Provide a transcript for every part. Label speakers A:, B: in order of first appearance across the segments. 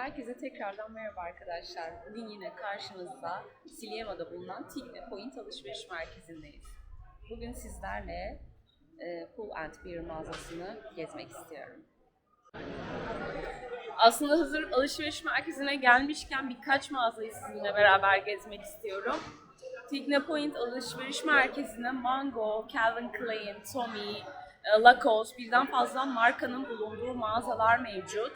A: Herkese tekrardan merhaba arkadaşlar. Bugün yine karşınızda Silyemo'da bulunan Tikne Point alışveriş merkezindeyiz. Bugün sizlerle e, Pool and Beer mağazasını gezmek istiyorum. Aslında hazır alışveriş merkezine gelmişken birkaç mağazayı sizinle beraber gezmek istiyorum. Tikne Point alışveriş merkezine Mango, Calvin Klein, Tommy, e, Lacoste birden fazla markanın bulunduğu mağazalar mevcut.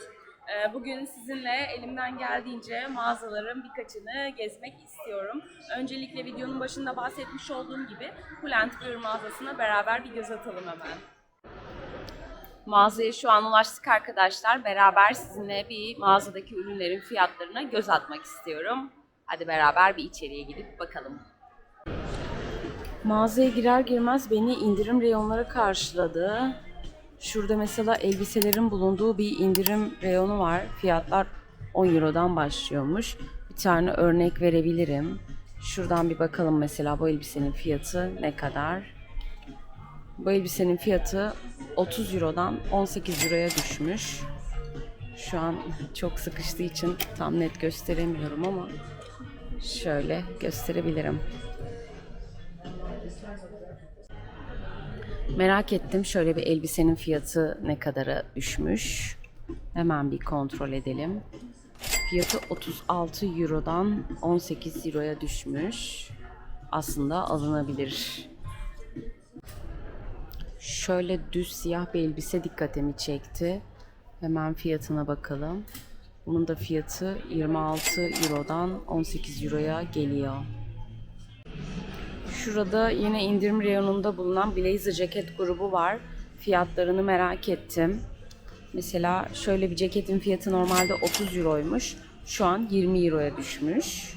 A: E, Bugün sizinle elimden geldiğince mağazaların birkaçını gezmek istiyorum. Öncelikle videonun başında bahsetmiş olduğum gibi Plant Beer mağazasına beraber bir göz atalım hemen. Mağazaya şu an ulaştık arkadaşlar. Beraber sizinle bir mağazadaki ürünlerin fiyatlarına göz atmak istiyorum. Hadi beraber bir içeriye gidip bakalım. Mağazaya girer girmez beni indirim reyonları karşıladı. Şurada mesela elbiselerin bulunduğu bir indirim reyonu var. Fiyatlar 10 Euro'dan başlıyormuş. Bir tane örnek verebilirim. Şuradan bir bakalım mesela bu elbisenin fiyatı ne kadar? Bu elbisenin fiyatı 30 Euro'dan 18 Euro'ya düşmüş. Şu an çok sıkıştığı için tam net gösteremiyorum ama şöyle gösterebilirim. Merak ettim şöyle bir elbisenin fiyatı ne kadara düşmüş. Hemen bir kontrol edelim. Fiyatı 36 Euro'dan 18 Euro'ya düşmüş. Aslında alınabilir. Şöyle düz siyah bir elbise dikkatimi çekti. Hemen fiyatına bakalım. Bunun da fiyatı 26 Euro'dan 18 Euro'ya geliyor. Şurada yine indirim reyonunda bulunan Blazer ceket grubu var. Fiyatlarını merak ettim. Mesela şöyle bir ceketin fiyatı normalde 30 euroymuş. Şu an 20 euroya düşmüş.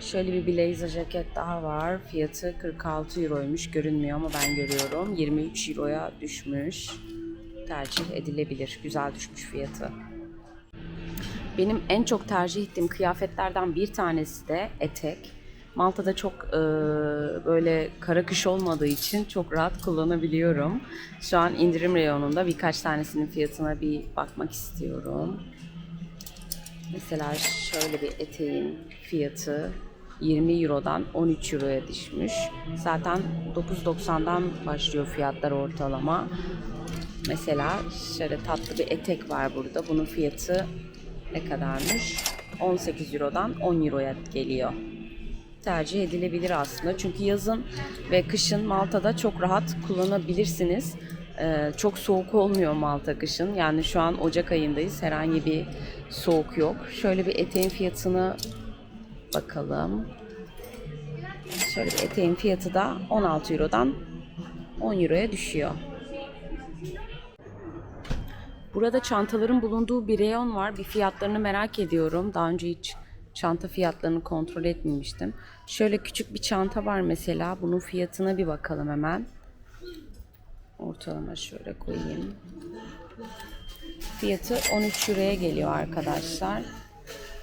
A: Şöyle bir blazer ceket daha var. Fiyatı 46 euroymuş. Görünmüyor ama ben görüyorum. 23 euroya düşmüş. Tercih edilebilir. Güzel düşmüş fiyatı. Benim en çok tercih ettiğim kıyafetlerden bir tanesi de etek. Malta'da çok e, böyle kara kış olmadığı için çok rahat kullanabiliyorum. Şu an indirim reyonunda birkaç tanesinin fiyatına bir bakmak istiyorum. Mesela şöyle bir eteğin fiyatı 20 Euro'dan 13 Euro'ya düşmüş. Zaten 9.90'dan başlıyor fiyatlar ortalama. Mesela şöyle tatlı bir etek var burada. Bunun fiyatı ne kadarmış? 18 Euro'dan 10 Euro'ya geliyor tercih edilebilir aslında. Çünkü yazın ve kışın Malta'da çok rahat kullanabilirsiniz. Ee, çok soğuk olmuyor Malta kışın. Yani şu an Ocak ayındayız. Herhangi bir soğuk yok. Şöyle bir eteğin fiyatını bakalım. Şöyle bir eteğin fiyatı da 16 Euro'dan 10 Euro'ya düşüyor. Burada çantaların bulunduğu bir reyon var. Bir fiyatlarını merak ediyorum. Daha önce hiç çanta fiyatlarını kontrol etmemiştim. Şöyle küçük bir çanta var mesela. Bunun fiyatına bir bakalım hemen. Ortalama şöyle koyayım. Fiyatı 13 euroya geliyor arkadaşlar.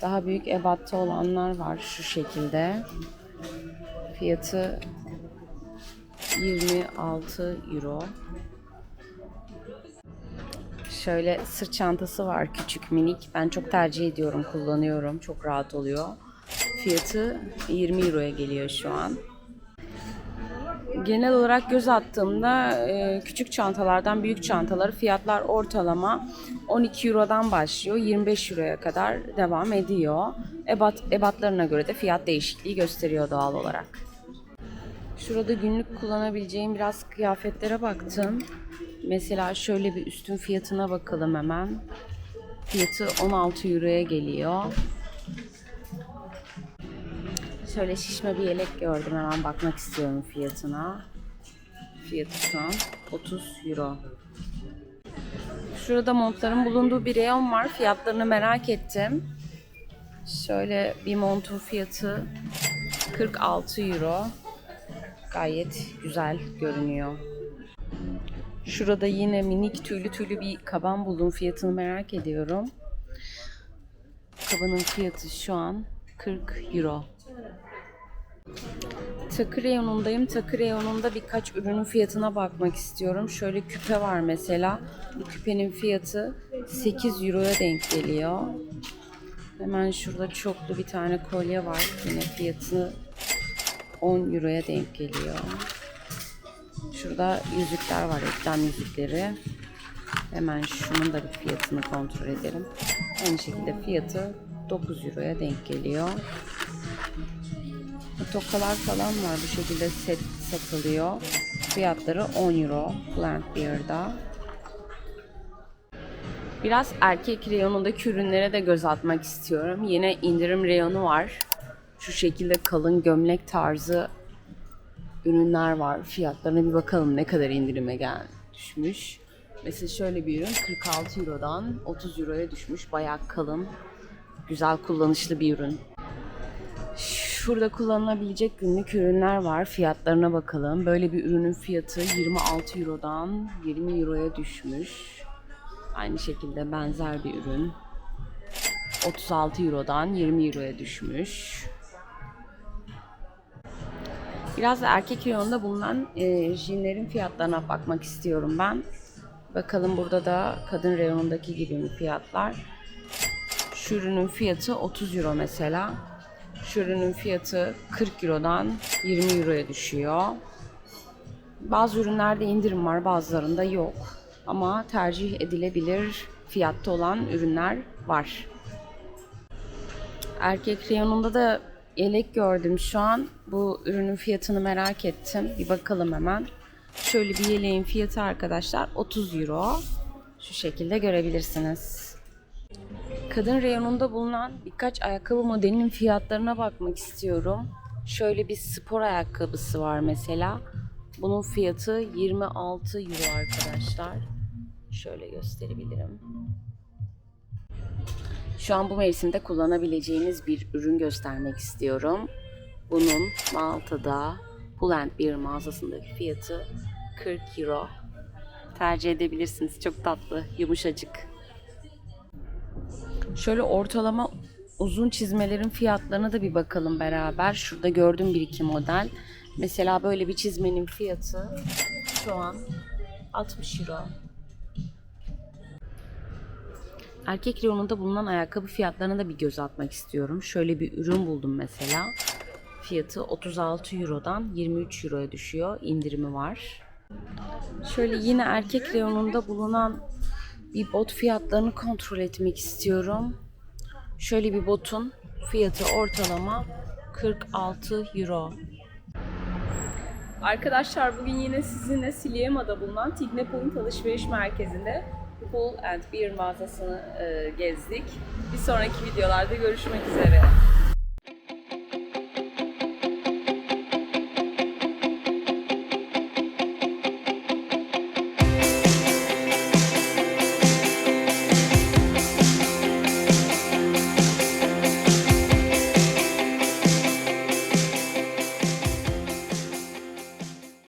A: Daha büyük ebatta olanlar var şu şekilde. Fiyatı 26 euro. Şöyle sırt çantası var küçük minik. Ben çok tercih ediyorum, kullanıyorum. Çok rahat oluyor. Fiyatı 20 euroya geliyor şu an. Genel olarak göz attığımda e, küçük çantalardan büyük çantaları fiyatlar ortalama 12 Euro'dan başlıyor 25 Euro'ya kadar devam ediyor. Ebat, ebatlarına göre de fiyat değişikliği gösteriyor doğal olarak. Şurada günlük kullanabileceğim biraz kıyafetlere baktım. Mesela şöyle bir üstün fiyatına bakalım hemen. Fiyatı 16 Euro'ya geliyor. Şöyle şişme bir yelek gördüm. Hemen bakmak istiyorum fiyatına. Fiyatı şu an 30 Euro. Şurada montların bulunduğu bir reyon var. Fiyatlarını merak ettim. Şöyle bir montun fiyatı 46 Euro. Gayet güzel görünüyor. Şurada yine minik tüylü tüylü bir kaban buldum. Fiyatını merak ediyorum. Kabanın fiyatı şu an 40 euro. Takı reyonundayım. Takı reyonunda birkaç ürünün fiyatına bakmak istiyorum. Şöyle küpe var mesela. Bu küpenin fiyatı 8 euroya denk geliyor. Hemen şurada çoklu bir tane kolye var. Yine fiyatı 10 euroya denk geliyor. Şurada yüzükler var, eklem yüzükleri. Hemen şunun da bir fiyatını kontrol edelim. Aynı şekilde fiyatı 9 euroya denk geliyor. Tokalar falan var bu şekilde set satılıyor. Fiyatları 10 euro Plant Beer'da. Biraz erkek reyonundaki ürünlere de göz atmak istiyorum. Yine indirim reyonu var. Şu şekilde kalın gömlek tarzı ürünler var. Fiyatlarına bir bakalım ne kadar indirime gel düşmüş. Mesela şöyle bir ürün 46 Euro'dan 30 Euro'ya düşmüş. Bayağı kalın, güzel kullanışlı bir ürün. Şurada kullanılabilecek günlük ürünler var. Fiyatlarına bakalım. Böyle bir ürünün fiyatı 26 Euro'dan 20 Euro'ya düşmüş. Aynı şekilde benzer bir ürün. 36 Euro'dan 20 Euro'ya düşmüş. Biraz da erkek reyonunda bulunan e, jinlerin fiyatlarına bakmak istiyorum ben. Bakalım burada da kadın reyonundaki gibi mi fiyatlar. Şu ürünün fiyatı 30 euro mesela. Şu ürünün fiyatı 40 eurodan 20 euroya düşüyor. Bazı ürünlerde indirim var bazılarında yok. Ama tercih edilebilir fiyatta olan ürünler var. Erkek reyonunda da yelek gördüm şu an. Bu ürünün fiyatını merak ettim. Bir bakalım hemen. Şöyle bir yeleğin fiyatı arkadaşlar 30 euro. Şu şekilde görebilirsiniz. Kadın reyonunda bulunan birkaç ayakkabı modelinin fiyatlarına bakmak istiyorum. Şöyle bir spor ayakkabısı var mesela. Bunun fiyatı 26 euro arkadaşlar. Şöyle gösterebilirim. Şu an bu mevsimde kullanabileceğiniz bir ürün göstermek istiyorum. Bunun Malta'da Pull&Bear mağazasındaki fiyatı 40 euro. Tercih edebilirsiniz. Çok tatlı, yumuşacık. Şöyle ortalama uzun çizmelerin fiyatlarına da bir bakalım beraber. Şurada gördüm bir iki model. Mesela böyle bir çizmenin fiyatı şu an 60 euro. Erkek reyonunda bulunan ayakkabı fiyatlarına da bir göz atmak istiyorum. Şöyle bir ürün buldum mesela. Fiyatı 36 Euro'dan 23 Euro'ya düşüyor. İndirimi var. Şöyle yine erkek reyonunda bulunan bir bot fiyatlarını kontrol etmek istiyorum. Şöyle bir botun fiyatı ortalama 46 Euro. Arkadaşlar bugün yine sizinle Siliema'da bulunan Tigne Point alışveriş merkezinde Pool and Beer mağazasını e, gezdik. Bir sonraki videolarda görüşmek üzere.